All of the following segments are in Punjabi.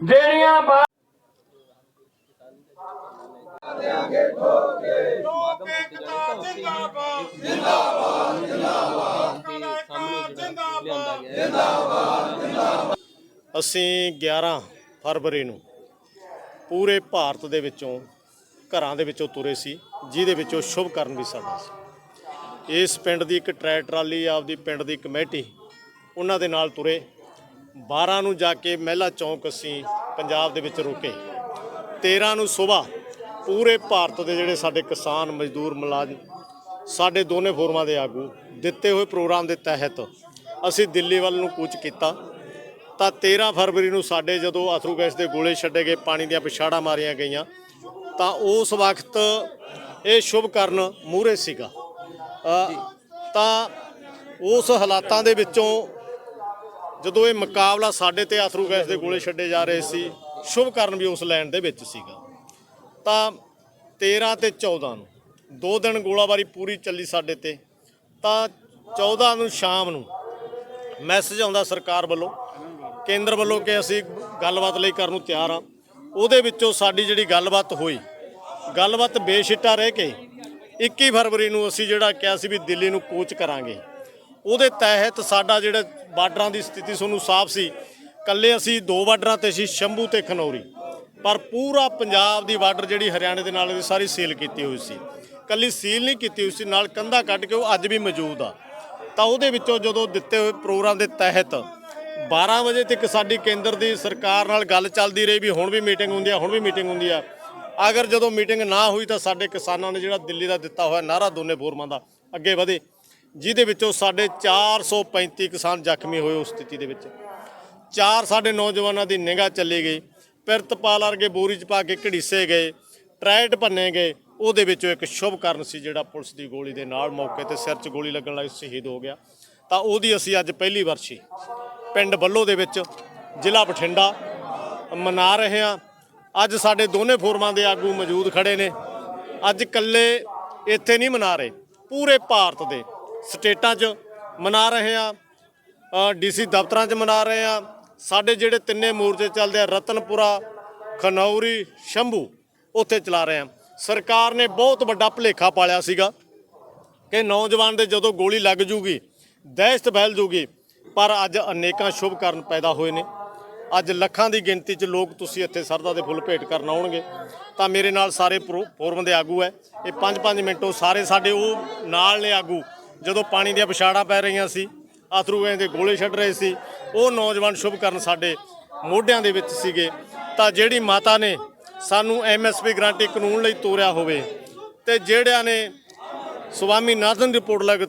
ਜਿਹੜੀਆਂ ਬਾ- ਲੋਕ ਏਕਤਾ ਜਿੰਦਾਬਾਦ ਜਿੰਦਾਬਾਦ ਜਿੰਦਾਬਾਦ ਜਿੰਦਾਬਾਦ ਅਸੀਂ 11 ਫਰਵਰੀ ਨੂੰ ਪੂਰੇ ਭਾਰਤ ਦੇ ਵਿੱਚੋਂ, ਘਰਾਂ ਦੇ ਵਿੱਚੋਂ ਤੁਰੇ ਸੀ, ਜਿਹਦੇ ਵਿੱਚੋਂ ਸ਼ੁਭ ਕਰਨ ਵੀ ਸਾਡਾ ਸੀ। ਇਸ ਪਿੰਡ ਦੀ ਇੱਕ ਟਰੈ ਟਰਾਲੀ, ਆਪਦੀ ਪਿੰਡ ਦੀ ਕਮੇਟੀ, ਉਹਨਾਂ ਦੇ ਨਾਲ ਤੁਰੇ। 12 ਨੂੰ ਜਾ ਕੇ ਮਹਿਲਾ ਚੌਂਕ ਅਸੀਂ ਪੰਜਾਬ ਦੇ ਵਿੱਚ ਰੁਕੇ। 13 ਨੂੰ ਸਵੇਰ ਪੂਰੇ ਭਾਰਤ ਦੇ ਜਿਹੜੇ ਸਾਡੇ ਕਿਸਾਨ ਮਜ਼ਦੂਰ ਮੁਲਾਜ਼ਮ, ਸਾਡੇ ਦੋਨੇ ਫੋਰਮਾਂ ਦੇ ਆਗੂ ਦਿੱਤੇ ਹੋਏ ਪ੍ਰੋਗਰਾਮ ਦੇ ਤਹਿਤ ਅਸੀਂ ਦਿੱਲੀ ਵੱਲ ਨੂੰ ਕੂਚ ਕੀਤਾ। ਤਾਂ 13 ਫਰਵਰੀ ਨੂੰ ਸਾਡੇ ਜਦੋਂ ਅਥਰੂ ਗੈਸ ਦੇ ਗੋਲੇ ਛੱਡੇ ਗਏ, ਪਾਣੀ ਦੀਆਂ ਪਿਛਾੜਾਂ ਮਾਰੀਆਂ ਗਈਆਂ, ਤਾਂ ਉਸ ਵਕਤ ਇਹ ਸ਼ੁਭ ਕਰਨ ਮੂਹਰੇ ਸੀਗਾ। ਤਾਂ ਉਸ ਹਾਲਾਤਾਂ ਦੇ ਵਿੱਚੋਂ ਜਦੋਂ ਇਹ ਮੁਕਾਬਲਾ ਸਾਡੇ ਤੇ ਅਥਰੂ ਗੈਸ ਦੇ ਗੋਲੇ ਛੱਡੇ ਜਾ ਰਹੇ ਸੀ, ਸ਼ੁਭ ਕਰਨ ਵੀ ਉਸ ਲਾਈਨ ਦੇ ਵਿੱਚ ਸੀਗਾ। ਤਾਂ 13 ਤੇ 14 ਨੂੰ, ਦੋ ਦਿਨ ਗੋਲਾਬਾਰੀ ਪੂਰੀ ਚੱਲੀ ਸਾਡੇ ਤੇ, ਤਾਂ 14 ਨੂੰ ਸ਼ਾਮ ਨੂੰ ਮੈਸੇਜ ਆਉਂਦਾ ਸਰਕਾਰ ਵੱਲੋਂ, ਕੇਂਦਰ ਵੱਲੋਂ ਕਿ ਅਸੀਂ ਗੱਲਬਾਤ ਲਈ ਕਰਨ ਨੂੰ ਤਿਆਰ ਆ ਉਹਦੇ ਵਿੱਚੋਂ ਸਾਡੀ ਜਿਹੜੀ ਗੱਲਬਾਤ ਹੋਈ, ਗੱਲਬਾਤ ਬੇਸ਼ਿੱਟਾ ਰਹਿ ਕੇ 21 ਫਰਵਰੀ ਨੂੰ ਅਸੀਂ ਜਿਹੜਾ ਕਿਹਾ ਸੀ ਵੀ ਦਿੱਲੀ ਨੂੰ ਕੋਚ ਕਰਾਂਗੇ। ਉਹਦੇ ਤਹਿਤ ਸਾਡਾ ਜਿਹੜਾ ਬਾਰਡਰਾਂ ਦੀ ਸਥਿਤੀ ਤੁਹਾਨੂੰ ਸਾਫ਼ ਸੀ। ਕੱਲੇ ਅਸੀਂ ਦੋ ਬਾਰਡਰਾਂ ਤੇ ਸੀ, ਸ਼ੰਭੂ ਤੇ ਖਨੌਰੀ। ਪਰ ਪੂਰਾ ਪੰਜਾਬ ਦੀ ਬਾਰਡਰ ਜਿਹੜੀ ਹਰਿਆਣੇ ਦੇ ਨਾਲ ਦੀ ਸਾਰੀ ਸੀਲ ਕੀਤੀ ਹੋਈ ਸੀ। ਕੱਲੀ ਸੀਲ ਨਹੀਂ ਕੀਤੀ ਹੋਈ ਸੀ, ਨਾਲ ਕੰਧਾ ਕੱਢ ਕੇ ਉਹ ਅੱਜ ਵੀ ਮੌਜੂਦ ਆ। ਤਾਂ ਉਹਦੇ ਵਿੱਚੋਂ ਜਦੋਂ ਦਿੱਤੇ ਹੋਏ ਪ੍ਰੋਗਰਾਮ ਦੇ ਤਹਿਤ 12 ਵਜੇ ਤੱਕ ਸਾਡੀ ਕੇਂਦਰ ਦੀ ਸਰਕਾਰ ਨਾਲ ਗੱਲ ਚੱਲਦੀ ਰਹੀ ਵੀ ਹੁਣ ਵੀ ਮੀਟਿੰਗ ਹੁੰਦੀ ਆ, ਹੁਣ ਵੀ ਮੀਟਿੰਗ ਹੁੰਦੀ ਆ। ਅਗਰ ਜਦੋਂ ਮੀਟਿੰਗ ਨਾ ਹੋਈ ਤਾਂ ਸਾਡੇ ਕਿਸਾਨਾਂ ਨੇ ਜਿਹੜਾ ਦਿੱਲੀ ਦਾ ਦਿੱਤਾ ਹੋਇਆ ਨਾਰਾ ਦੋਨੇ ਫੋਰਮਾਂ ਦਾ ਅੱਗੇ ਵਧੇ। ਜਿਹਦੇ ਵਿੱਚੋਂ ਸਾਡੇ 435 ਕਿਸਾਨ ਜ਼ਖਮੀ ਹੋਏ ਉਸ ਸਥਿਤੀ ਦੇ ਵਿੱਚ। ਚਾਰ ਸਾਡੇ ਨੌਜਵਾਨਾਂ ਦੀ ਨਿਗਾਹ ਚੱਲੀ ਗਈ। ਪਿਰਤਪਾਲ ਵਰਗੇ ਬੋਰੀ ਚ ਪਾ ਕੇ ਘੜੀਸੇ ਗਏ, ਟਰੈਟ ਭੰਨੇ ਗਏ। ਉਹਦੇ ਵਿੱਚੋਂ ਇੱਕ ਸ਼ੁਭਕਰਨ ਸੀ ਜਿਹੜਾ ਪੁਲਿਸ ਦੀ ਗੋਲੀ ਦੇ ਨਾਲ ਮੌਕੇ ਤੇ ਸਿਰ 'ਚ ਗੋਲੀ ਲੱਗਣ ਲੱਗ ਸ਼ਹੀਦ ਹੋ ਗਿਆ। ਤਾਂ ਉਹਦੀ ਅਸੀਂ ਅੱਜ ਪਹਿਲੀ ਵਰਸ਼ੀ ਪਿੰਡ ਬੱਲੋ ਦੇ ਵਿੱਚ ਜ਼ਿਲ੍ਹਾ ਬਠਿੰਡਾ ਮਨਾ ਰਹੇ ਹਾਂ। ਅੱਜ ਸਾਡੇ ਦੋਨੇ ਫੋਰਮਾਂ ਦੇ ਆਗੂ ਮੌਜੂਦ ਖੜੇ ਨੇ। ਅੱਜ ਇਕੱਲੇ ਇੱਥੇ ਨਹੀਂ ਮਨਾ ਰਹੇ, ਪੂਰੇ ਭਾਰਤ ਦੇ ਸਟੇਟਾਂ 'ਚ ਮਨਾ ਰਹੇ ਹਾਂ ਡੀਸੀ ਦਫ਼ਤਰਾਂ 'ਚ ਮਨਾ ਰਹੇ ਆ। ਸਾਡੇ ਜਿਹੜੇ ਤਿੰਨੇ ਮੋਰਚੇ ਚੱਲਦੇ ਆ, ਰਤਨਪੁਰਾ, ਖਨੌਰੀ, ਸ਼ੰਭੂ, ਉੱਥੇ ਚਲਾ ਰਹੇ ਆ। ਸਰਕਾਰ ਨੇ ਬਹੁਤ ਵੱਡਾ ਭਲੇਖਾ ਪਾਲਿਆ ਸੀਗਾ ਕਿ ਨੌਜਵਾਨ ਦੇ ਜਦੋਂ ਗੋਲੀ ਲੱਗ ਜੂਗੀ, ਦਹਿਸ਼ਤ ਫੈਲ ਜੂਗੀ, ਪਰ ਅੱਜ ਅਨੇਕਾਂ ਸ਼ੁਭ ਕਰਨ ਪੈਦਾ ਹੋਏ ਨੇ। ਅੱਜ ਲੱਖਾਂ ਦੀ ਗਿਣਤੀ 'ਚ ਲੋਕ ਤੁਸੀਂ ਇੱਥੇ ਸਰਦਾ ਦੇ ਫੁੱਲ ਭੇਟ ਕਰਨ ਆਉਣਗੇ। ਤਾਂ ਮੇਰੇ ਨਾਲ ਸਾਰੇ ਪ੍ਰੋ- ਫੋਰਮ ਦੇ ਆਗੂ ਹੈ। ਇਹ 5-5 ਮਿੰਟੋਂ ਸਾਰੇ ਸਾਡੇ ਉਹ ਨਾਲ ਨੇ ਆਗੂ। ਜਦੋਂ ਪਾਣੀ ਦੀਆਂ ਪਿਛਾੜਾਂ ਪੈ ਰਹੀਆਂ ਸੀ, ਅਥਰੂਆਂ ਦੇ ਗੋਲੇ ਛੱਡ ਰਹੇ ਸੀ, ਉਹ ਨੌਜਵਾਨ ਸ਼ੁਭ ਕਰਨ ਸਾਡੇ ਮੋਢਿਆਂ ਦੇ ਵਿੱਚ ਸੀਗੇ। ਤਾਂ ਜਿਹੜੀ ਮਾਤਾ ਨੇ ਸਾਨੂੰ ਐਮਐਸਪੀ ਗਰੰਟੀ ਕਾਨੂੰਨ ਲਈ ਤੋਰਿਆ ਹੋਵੇ ਤੇ ਜਿਹੜਿਆਂ ਨੇ ਸੁਵਾਮੀ ਨਾਥਨ ਰਿਪੋਰਟ ਲੱਗ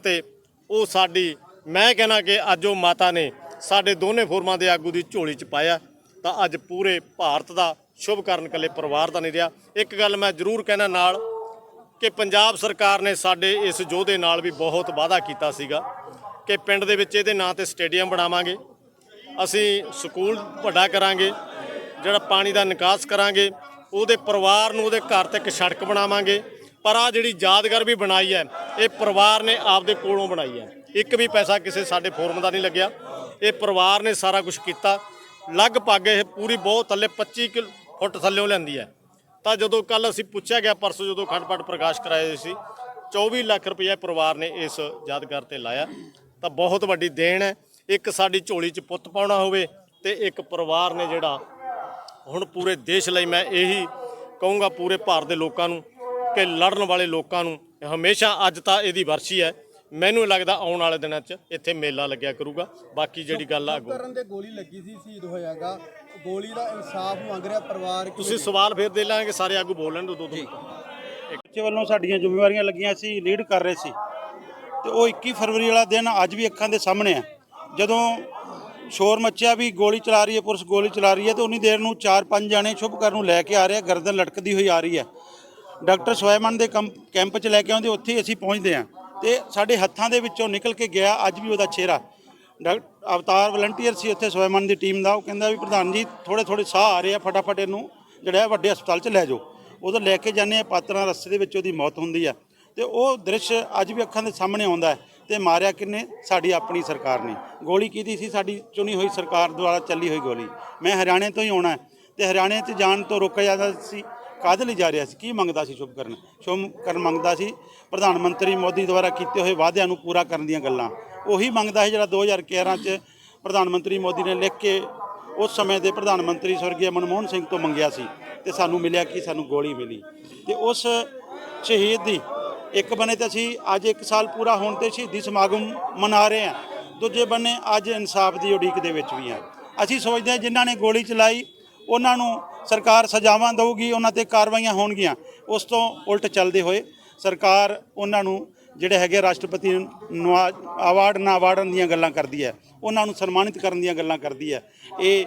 ਉਹ ਸਾਡੀ, ਮੈਂ ਕਹਿਣਾ ਕਿ ਅੱਜ ਉਹ ਮਾਤਾ ਨੇ ਸਾਡੇ ਦੋਨੇ ਫੋਰਮਾਂ ਦੇ ਆਗੂ ਦੀ ਝੋਲੀ ਚ ਪਾਇਆ। ਤਾਂ ਅੱਜ ਪੂਰੇ ਭਾਰਤ ਦਾ ਸ਼ੁਭਕਰਨ ਕੱਲੇ ਪਰਿਵਾਰ ਦਾ ਨਹੀਂ ਰਿਹਾ। ਇੱਕ ਗੱਲ ਮੈਂ ਜ਼ਰੂਰ ਕਹਿਣਾ ਨਾਲ ਕਿ ਪੰਜਾਬ ਸਰਕਾਰ ਨੇ ਸਾਡੇ ਇਸ ਯੋਧੇ ਨਾਲ ਵੀ ਬਹੁਤ ਵਾਅਦਾ ਕੀਤਾ ਸੀਗਾ ਕਿ ਪਿੰਡ ਦੇ ਵਿੱਚ ਇਹਦੇ ਨਾਂ ਤੇ ਸਟੇਡੀਅਮ ਬਣਾਵਾਂਗੇ। ਅਸੀਂ ਸਕੂਲ ਵੱਡਾ ਕਰਾਂਗੇ, ਜਿਹੜਾ ਪਾਣੀ ਦਾ ਨਿਕਾਸ ਕਰਾਂਗੇ, ਉਹਦੇ ਪਰਿਵਾਰ ਨੂੰ ਉਹਦੇ ਘਰ ਤੇ ਇੱਕ ਸੜਕ ਬਣਾਵਾਂਗੇ। ਪਰ ਆ ਜਿਹੜੀ ਯਾਦਗਾਰ ਵੀ ਬਣਾਈ ਹੈ, ਇਹ ਪਰਿਵਾਰ ਨੇ ਆਪਦੇ ਕੋਲੋਂ ਬਣਾਈ ਹੈ। ਇੱਕ ਵੀ ਪੈਸਾ ਕਿਸੇ ਸਾਡੇ ਫੋਰਮ ਦਾ ਨਹੀਂ ਲੱਗਿਆ। ਇਹ ਪਰਿਵਾਰ ਨੇ ਸਾਰਾ ਕੁਝ ਕੀਤਾ। ਲਗਭਗ ਇਹ ਪੂਰੀ ਬਹੁਤ ਥੱਲੇ 25 ਕਿਲ, ਫੁੱਟ ਥੱਲੇੋਂ ਲੈਂਦੀ ਹੈ। ਤਾਂ ਜਦੋਂ ਕੱਲ ਅਸੀਂ ਪੁੱਛਿਆ ਗਿਆ, ਪਰਸੋਂ ਜਦੋਂ ਅਖੰਡ ਪ੍ਰਕਾਸ਼ ਕਰਾਏ ਸੀ 24 ਲੱਖ ਰੁਪਏ ਪਰਿਵਾਰ ਨੇ ਇਸ ਯਾਦਗਾਰ ਤੇ ਲਾਇਆ। ਤਾਂ ਬਹੁਤ ਵੱਡੀ ਦੇਣ ਹੈ। ਇੱਕ ਸਾਡੀ ਝੋਲੀ 'ਚ ਪੁੱਤ ਪਾਉਣਾ ਹੋਵੇ ਤੇ ਇੱਕ ਪਰਿਵਾਰ ਨੇ ਜਿਹੜਾ ਹੁਣ ਪੂਰੇ ਦੇਸ਼ ਲਈ ਮੈਂ ਇਹੀ ਕਹੂੰਗਾ, ਪੂਰੇ ਭਾਰਤ ਦੇ ਲੋਕਾਂ ਨੂੰ ਕਿ ਲੜਨ ਵਾਲੇ ਲੋਕਾਂ ਨੂੰ, ਹਮੇਸ਼ਾ ਅੱਜ ਤਾਂ ਇਹਦੀ ਵਰਸ਼ੀ ਹੈ। ਮੈਨੂੰ ਲੱਗਦਾ ਆਉਣ ਵਾਲੇ ਦਿਨਾਂ 'ਚ ਇੱਥੇ ਮੇਲਾ ਲੱਗਿਆ ਕਰੂਗਾ। ਬਾਕੀ ਜਿਹੜੀ ਗੱਲ ਆ ਕਰਨ ਦੇ ਗੋਲੀ ਲੱਗੀ ਸੀ ਸ਼ਹੀਦ ਹੋਇਆਗਾ ਗੋਲੀ ਦਾ ਇਨਸਾਫ ਮੰਗ ਰਿਹਾ ਪਰਿਵਾਰ ਕੀ ਤੁਸੀਂ ਸਵਾਲ ਫੇਰ ਦੇ ਲਾਂਗੇ ਸਾਰੇ ਆਗੂ ਬੋਲ ਲੈਣ ਦੋ ਦੋ ਦੋ ਬੱਚੇ ਵੱਲੋਂ ਸਾਡੀਆਂ ਜ਼ਿੰਮੇਵਾਰੀਆਂ ਲੱਗੀਆਂ ਸੀ ਲੀਡ ਕਰ ਰਹੇ ਸੀ। ਤੇ ਉਹ 21 ਫਰਵਰੀ ਵਾਲਾ ਦਿਨ ਅੱਜ ਵੀ ਅੱਖਾਂ ਦੇ ਸਾਹਮਣੇ ਆ। ਜਦੋਂ ਸ਼ੋਰ ਮੱਚਿਆ ਵੀ ਗੋਲੀ ਚਲਾ ਰਹੀ ਹੈ ਪੁਲਿਸ ਗੋਲੀ ਚਲਾ ਰਹੀ ਹੈ ਤੇ ਉਨੀ ਦੇਰ ਨੂੰ 4-5 ਜਾਣੇ ਸ਼ੁਭਕਰ ਨੂੰ ਲੈ ਕੇ ਆ ਰਹੇ ਆ ਗਰਦਨ ਲਟਕਦੀ ਹੋਈ ਆ ਰਹੀ ਹੈ। ਡਾਕਟਰ ਸਵੈਮਨ ਦੇ ਕੰਪ- ਕੈਂਪ 'ਚ ਲੈ ਕੇ ਆਉਂਦੇ ਉੱਥੇ ਹੀ ਅਸੀਂ ਪਹੁੰਚਦੇ ਆ ਤੇ ਸਾਡੇ ਹੱਥਾਂ ਦੇ ਵਿੱਚੋਂ ਨਿਕਲ ਕੇ ਗਿਆ ਅੱਜ ਵੀ ਉਹਦਾ ਚਿਹਰਾ। ਡਾਕਟਰ ਅਵਤਾਰ ਵਲੰਟੀਅਰ ਸੀ ਉੱਥੇ ਸਵੈਮਨ ਦੀ ਟੀਮ ਦਾ, ਉਹ ਕਹਿੰਦਾ ਵੀ ਪ੍ਰਧਾਨ ਜੀ ਥੋੜੇ ਥੋੜੇ ਸਾਹ ਆ ਰਹੇ ਆ ਫਟਾਫਟ ਇਹਨੂੰ, ਜਿਹੜਾ ਵੱਡੇ ਹਸਪਤਾਲ 'ਚ ਲੈ ਜਾਓ। ਉਦੋਂ ਲੈ ਕੇ ਜਾਂਦੇ ਆ, ਪਾਤਰਾਂ ਰਸਤੇ ਦੇ ਵਿੱਚ ਉਹਦੀ ਮੌਤ ਹੁੰਦੀ ਆ। ਤੇ ਉਹ ਦ੍ਰਿਸ਼ ਅੱਜ ਵੀ ਅੱਖਾਂ ਦੇ ਸਾਹਮਣੇ ਆਉਂਦਾ ਹੈ ਤੇ ਮਾਰਿਆ ਕਿੰਨੇ? ਸਾਡੀ ਆਪਣੀ ਸਰਕਾਰ ਨੇ। ਗੋਲੀ ਕੀਤੀ ਸੀ? ਸਾਡੀ ਚੁਣੀ ਹੋਈ ਸਰਕਾਰ ਦੁਆਰਾ ਚੱਲੀ ਹੋਈ ਗੋਲੀ। ਮੈਂ ਹਰਿਆਣੇ ਤੋਂ ਹੀ ਆਉਣਾ ਹੈ ਤੇ ਹਰਿਆਣੇ 'ਚ ਜਾਣ ਤੋਂ ਰੋਕਿਆ ਜਾਂਦਾ ਸੀ। ਕਾਹਦੇ ਲਈ ਜਾ ਰਿਹਾ ਸੀ? ਕੀ ਮੰਗਦਾ ਸੀ ਸ਼ੁਭਕਰਨ ਸ਼ੁਭਕਰਨ ਮੰਗਦਾ ਸੀ, ਪ੍ਰਧਾਨ ਮੰਤਰੀ ਮੋਦੀ ਦੁਆਰਾ ਕੀਤੇ ਹੋਏ ਵਾਅਦਿਆਂ ਨੂੰ ਪੂਰਾ ਕਰਨ ਦੀਆਂ ਗੱਲਾਂ। ਉਹੀ ਮੰਗਦਾ ਸੀ ਜਿਹੜਾ 2011 'ਚ ਪ੍ਰਧਾਨ ਮੰਤਰੀ ਮੋਦੀ ਨੇ ਲਿਖ ਕੇ ਉਸ ਸਮੇਂ ਦੇ ਪ੍ਰਧਾਨ ਮੰਤਰੀ ਸਵਰਗੀ ਮਨਮੋਹਨ ਸਿੰਘ ਤੋਂ ਮੰਗਿਆ ਸੀ ਤੇ ਸਾਨੂੰ ਮਿਲਿਆ ਕਿ ਸਾਨੂੰ ਗੋਲੀ ਮਿਲੀ। ਤੇ ਉਸ ਸ਼ਹੀਦ ਦੀ ਇੱਕ ਬੰਨੇ ਤੇ ਅਸੀਂ ਅੱਜ 1 ਸਾਲ ਪੂਰਾ ਹੋਣ ਤੇ ਸ਼ਹੀਦੀ ਸਮਾਗਮ ਮਨਾ ਰਹੇ ਹਾਂ। ਦੂਜੇ ਬੰਨੇ ਅੱਜ ਇਨਸਾਫ ਦੀ ਉਡੀਕ ਦੇ ਵਿੱਚ ਵੀ ਹਾਂ। ਅਸੀਂ ਸੋਚਦੇ ਹਾਂ ਜਿਨ੍ਹਾਂ ਨੇ ਗੋਲੀ ਚਲਾਈ, ਉਹਨਾਂ ਨੂੰ ਸਰਕਾਰ ਸਜ਼ਾਵਾਂ ਦੇਊਗੀ, ਉਹਨਾਂ ਤੇ ਕਾਰਵਾਈਆਂ ਹੋਣਗੀਆਂ। ਉਸ ਤੋਂ ਉਲਟ ਚੱਲਦੇ ਹੋਏ ਸਰਕਾਰ ਉਹਨਾਂ ਨੂੰ ਜਿਹੜੇ ਹੈਗੇ ਰਾਸ਼ਟਰਪਤੀ ਨਵਾ- ਅਵਾਰਡ, ਨਾ ਅਵਾਰਡਨ ਦੀਆਂ ਗੱਲਾਂ ਕਰਦੀ ਹੈ। ਉਹਨਾਂ ਨੂੰ ਸਨਮਾਨਿਤ ਕਰਨ ਦੀਆਂ ਗੱਲਾਂ ਕਰਦੀ ਹੈ। ਇਹ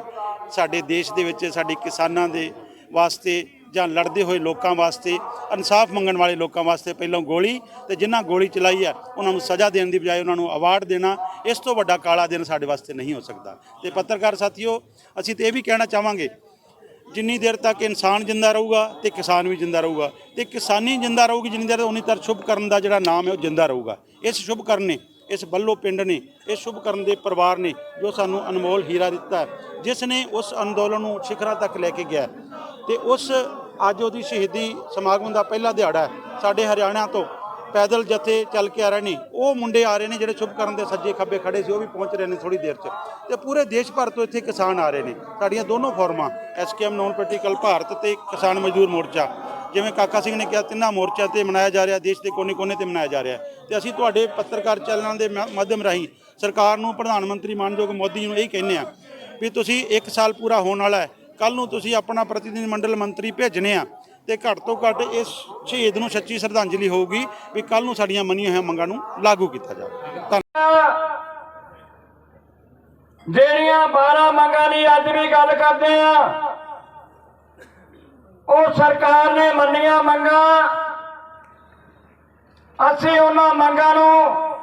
ਸਾਡੇ ਦੇਸ਼ ਦੇ ਵਿੱਚ, ਸਾਡੇ ਕਿਸਾਨਾਂ ਦੇ ਵਾਸਤੇ ਜਾਂ ਲੜਦੇ ਹੋਏ ਲੋਕਾਂ ਵਾਸਤੇ, ਇਨਸਾਫ ਮੰਗਣ ਵਾਲੇ ਲੋਕਾਂ ਵਾਸਤੇ ਪਹਿਲਾਂ ਗੋਲੀ ਤੇ ਜਿਨ੍ਹਾਂ ਗੋਲੀ ਚਲਾਈ ਹੈ, ਉਹਨਾਂ ਨੂੰ ਸਜ਼ਾ ਦੇਣ ਦੀ ਬਜਾਏ ਉਹਨਾਂ ਨੂੰ ਅਵਾਰਡ ਦੇਣਾ, ਇਸ ਤੋਂ ਵੱਡਾ ਕਾਲਾ ਦਿਨ ਸਾਡੇ ਵਾਸਤੇ ਨਹੀਂ ਹੋ ਸਕਦਾ। ਤੇ ਪੱਤਰਕਾਰ ਸਾਥੀਓ, ਅਸੀਂ ਤੇ ਇਹ ਵੀ ਕਹਿਣਾ ਚਾਹਾਂਗੇ ਜਿੰਨੀ ਦੇਰ ਤੱਕ ਇਨਸਾਨ ਜਿੰਦਾ ਰਹੂਗਾ ਤੇ ਕਿਸਾਨ ਵੀ ਜਿੰਦਾ ਰਹੂਗਾ। ਤੇ ਕਿਸਾਨੀ ਜਿੰਦਾ ਰਹੂਗੀ, ਜਿੰਨੀ ਦੇਰ ਉਨੀ ਤਰ ਸ਼ੁਭ ਕਰਨ ਦਾ ਜਿਹੜਾ ਨਾਮ ਹੈ ਉਹ ਜਿੰਦਾ ਰਹੂਗਾ। ਇਸ ਸ਼ੁਭ ਕਰਨ ਨੇ, ਇਸ ਬੱਲੋ ਪਿੰਡ ਨੇ, ਇਸ ਸ਼ੁਭ ਕਰਨ ਦੇ ਪਰਿਵਾਰ ਨੇ ਜੋ ਸਾਨੂੰ ਅਨਮੋਲ ਹੀਰਾ ਦਿੱਤਾ ਜਿਸ ਨੇ ਉਸ ਅੰਦੋਲਨ ਨੂੰ ਸਿਖਰਾਂ ਤੱਕ ਲੈ ਕੇ ਗਿਆ ਤੇ ਉਸ ਅੱਜ ਉਹਦੀ ਸ਼ਹੀਦੀ ਸਮਾਗਮ ਦਾ ਪਹਿਲਾ ਦਿਹਾੜਾ ਸਾਡੇ ਹਰਿਆਣਾ ਤੋਂ ਪੈਦਲ ਜਥੇ ਚੱਲ ਕੇ ਆ ਰਹੇ ਨੇ, ਉਹ ਮੁੰਡੇ ਆ ਰਹੇ ਨੇ ਜਿਹੜੇ ਸ਼ੁਭ ਕਰਨ ਦੇ ਸੱਜੇ ਖੱਬੇ ਖੜੇ ਸੀ, ਉਹ ਵੀ ਪਹੁੰਚ ਰਹੇ ਨੇ ਥੋੜੀ ਦੇਰ 'ਚ। ਤੇ ਪੂਰੇ ਦੇਸ਼ ਭਰ ਤੋਂ ਇੱਥੇ ਕਿਸਾਨ ਆ ਰਹੇ ਨੇ। ਸਾਡੀਆਂ ਦੋਨੋਂ ਫੋਰਮਾਂ, ਐਸਕੇਐਮ ਨੌਨ ਪੋਲੀਟੀਕਲ ਭਾਰਤ ਤੇ ਕਿਸਾਨ ਮਜ਼ਦੂਰ ਮੋਰਚਾ, ਜਿਵੇਂ ਕਾਕਾ ਸਿੰਘ ਨੇ ਕਿਹਾ, ਤਿੰਨਾਂ ਮੋਰਚਾ ਤੇ ਮਨਾਇਆ ਜਾ ਰਿਹਾ, ਦੇਸ਼ ਦੇ ਕੋਨੇ-ਕੋਨੇ ਤੇ ਮਨਾਇਆ ਜਾ ਰਿਹਾ ਤੇ ਅਸੀਂ ਤੁਹਾਡੇ ਪੱਤਰਕਾਰ ਚੈਨਲਾਂ ਦੇ ਮ- ਮਾਧਿਅਮ ਰਾਹੀਂ ਸਰਕਾਰ ਨੂੰ, ਪ੍ਰਧਾਨ ਮੰਤਰੀ ਮਾਨਯੋਗ ਮੋਦੀ ਨੂੰ ਇਹ ਕਹਿੰਦੇ ਆ ਵੀ ਤੁਸੀਂ 1 ਸਾਲ ਪੂਰਾ ਹੋਣ ਵਾਲਾ ਹੈ ਕੱਲ ਨੂੰ ਤੁਸੀਂ ਆਪਣਾ ਪ੍ਰਤੀਨਿਧ ਮੰਡਲ ਮੰਤਰੀ ਭੇਜਣੇ ਆ। ਤੇ ਘੱਟ ਤੋਂ ਘੱਟ ਇਸ ਸ਼ਹੀਦ ਨੂੰ ਸੱਚੀ ਸ਼ਰਧਾਂਜਲੀ ਹੋਊਗੀ ਵੀ ਕੱਲ ਨੂੰ ਸਾਡੀਆਂ ਮੰਨੀਆਂ ਹੋਈਆਂ ਮੰਗਾਂ ਨੂੰ ਲਾਗੂ ਕੀਤਾ ਜਾਵੇ। ਜਿਹੜੀਆਂ 12 ਮੰਗਾਂ ਦੀ ਅੱਜ ਵੀ ਗੱਲ ਕਰਦੇ ਆ, ਉਹ ਸਰਕਾਰ ਨੇ ਮੰਨੀਆਂ ਮੰਗਾਂ। ਅਸੀਂ ਉਹਨਾਂ ਮੰਗਾਂ ਨੂੰ